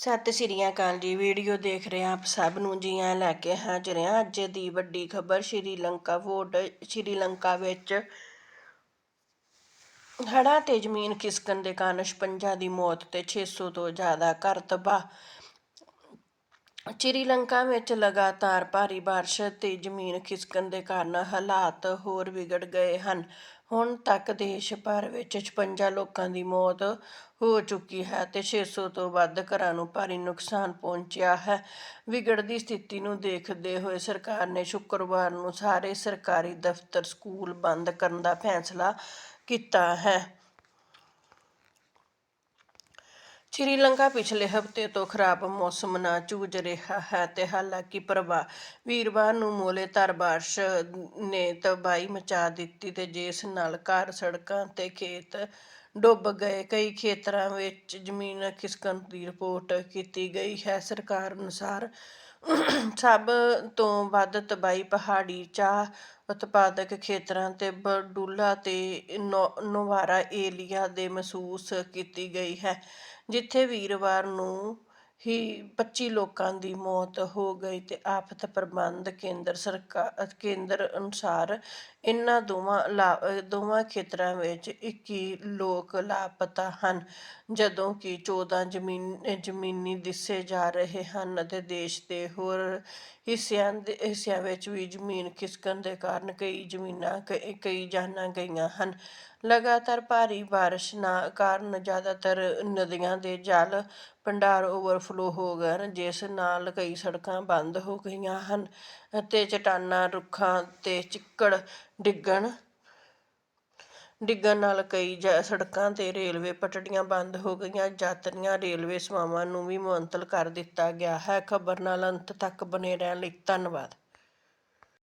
ਸਤਿ ਸ਼੍ਰੀ ਅਕਾਲ ਜੀ। ਵੀਡੀਓ ਦੇਖ ਰਹੇ ਆਪ ਸਭ ਨੂੰ। ਜੀ ਆਇਆਂ ਲੈ ਕੇ ਹਾਜ਼ਰ ਹਾਂ ਅੱਜ ਦੀ ਵੱਡੀ ਖਬਰ। ਸ਼੍ਰੀਲੰਕਾ ਵੋਟ ਸ਼੍ਰੀਲੰਕਾ ਵਿੱਚ ਹੜ੍ਹਾਂ ਤੇ ਜ਼ਮੀਨ ਖਿਸਕਣ ਦੇ ਕਾਰਨ 56 ਦੀ ਮੌਤ ਤੇ 600 ਤੋਂ ਜ਼ਿਆਦਾ ਘਰ ਤਬਾਹ। ਸ਼੍ਰੀਲੰਕਾ ਵਿੱਚ ਲਗਾਤਾਰ ਭਾਰੀ ਬਾਰਿਸ਼ ਅਤੇ ਜ਼ਮੀਨ ਖਿਸਕਣ ਦੇ ਕਾਰਨ ਹਾਲਾਤ ਹੋਰ ਵਿਗੜ ਗਏ ਹਨ। ਹੁਣ ਤੱਕ ਦੇਸ਼ ਭਰ ਵਿੱਚ 56 ਲੋਕਾਂ ਦੀ ਮੌਤ ਹੋ ਚੁੱਕੀ ਹੈ ਤੇ 600 ਤੋਂ ਵੱਧ ਘਰਾਂ ਨੂੰ ਭਾਰੀ ਨੁਕਸਾਨ ਪਹੁੰਚਿਆ ਹੈ। ਵਿਗੜਦੀ ਸਥਿਤੀ ਨੂੰ ਦੇਖਦੇ ਹੋਏ ਸਰਕਾਰ ਨੇ ਸ਼ੁੱਕਰਵਾਰ ਨੂੰ ਸਾਰੇ ਸਰਕਾਰੀ ਦਫ਼ਤਰ, ਸਕੂਲ ਬੰਦ ਕਰਨ ਦਾ ਫੈਸਲਾ ਕੀਤਾ ਹੈ। ਸ਼੍ਰੀਲੰਕਾ ਪਿਛਲੇ ਹਫ਼ਤੇ ਤੋਂ ਖਰਾਬ ਮੌਸਮ ਨਾਲ ਜੂਝ ਰਿਹਾ ਹੈ ਤੇ ਹਾਲਾਂਕਿ ਪ੍ਰਭਾ ਵੀਰਵਾਰ ਨੂੰ ਮੋਲੇਧਾਰ ਬਾਰਿਸ਼ ਨੇ ਤਬਾਹੀ ਮਚਾ ਦਿੱਤੀ ਤੇ ਜਿਸ ਨਾਲ ਘਰ ਸੜਕਾਂ ਤੇ ਖੇਤ ਡੁੱਬ ਗਏ। ਕਈ ਖੇਤਰਾਂ ਵਿੱਚ ਜ਼ਮੀਨ ਖਿਸਕਣ ਦੀ ਰਿਪੋਰਟ ਕੀਤੀ ਗਈ ਹੈ। ਸਰਕਾਰ ਅਨੁਸਾਰ ਸਭ ਤੋਂ ਵੱਧ ਤਬਾਹੀ ਪਹਾੜੀ ਚਾਹ ਉਤਪਾਦਕ ਖੇਤਰਾਂ ਤੇ ਬਡੂਲਾ ਤੇ ਨੋਵਾਰਾ ਏਲੀਆ ਦੇ ਮਹਿਸੂਸ ਕੀਤੀ ਗਈ ਹੈ, ਜਿੱਥੇ ਵੀਰਵਾਰ ਨੂੰ ਹੀ 25 ਲੋਕਾਂ ਦੀ ਮੌਤ ਹੋ ਗਈ ਅਤੇ ਆਫਤ ਪ੍ਰਬੰਧ ਕੇਂਦਰ ਸਰਕਾਰ ਕੇਂਦਰ ਅਨੁਸਾਰ ਇਹਨਾਂ ਦੋਵਾਂ ਲਾ, ਦੋਵਾਂ ਖੇਤਰਾਂ ਵਿੱਚ 21 ਲੋਕ ਲਾਪਤਾ ਹਨ। ਜਦੋਂ ਕਿ 14 ਜ਼ਮੀਨ, ਜ਼ਮੀਨੀ ਦਿਸੇ ਜਾ ਰਹੇ ਹਨ ਅਤੇ ਦੇਸ਼ ਦੇ ਹੋਰ ਹਿੱਸਿਆਂ ਦੇ, ਹਿੱਸਿਆਂ ਵਿੱਚ ਵੀ ਜ਼ਮੀਨ ਖਿਸਕਣ ਦੇ ਕਾਰਨ ਕਈ ਜ਼ਮੀਨਾਂ, ਕਈ ਕਈ ਜਾਨਾਂ ਗਈਆਂ ਹਨ। ਲਗਾਤਾਰ ਭਾਰੀ ਬਾਰਿਸ਼ ਨਾ ਕਾਰਨ ਜ਼ਿਆਦਾਤਰ ਨਦੀਆਂ ਦੇ ਜਲ ਭੰਡਾਰ ਓਵਰਫਲੋ ਹੋ ਗਏ ਹਨ, ਜਿਸ ਨਾਲ ਕਈ ਸੜਕਾਂ ਬੰਦ ਹੋ ਗਈਆਂ ਹਨ ਅਤੇ ਚਟਾਨਾਂ, ਰੁੱਖਾਂ ਤੇ ਚਿੱਕੜ ਡਿੱਗਣ ਡਿੱਗਣ ਨਾਲ ਕਈ ਸੜਕਾਂ ਤੇ ਰੇਲਵੇ ਪਟੜੀਆਂ ਬੰਦ ਹੋ ਗਈਆਂ। ਯਾਤਰੀਆਂ ਰੇਲਵੇ ਸੇਵਾਵਾਂ ਨੂੰ ਵੀ ਮੁਅੱਤਲ ਕਰ ਦਿੱਤਾ ਗਿਆ ਹੈ। ਖਬਰ ਨਾਲ ਅੰਤ ਤੱਕ ਬਨੇ ਰਹਿਣ ਲਈ ਧੰਨਵਾਦ।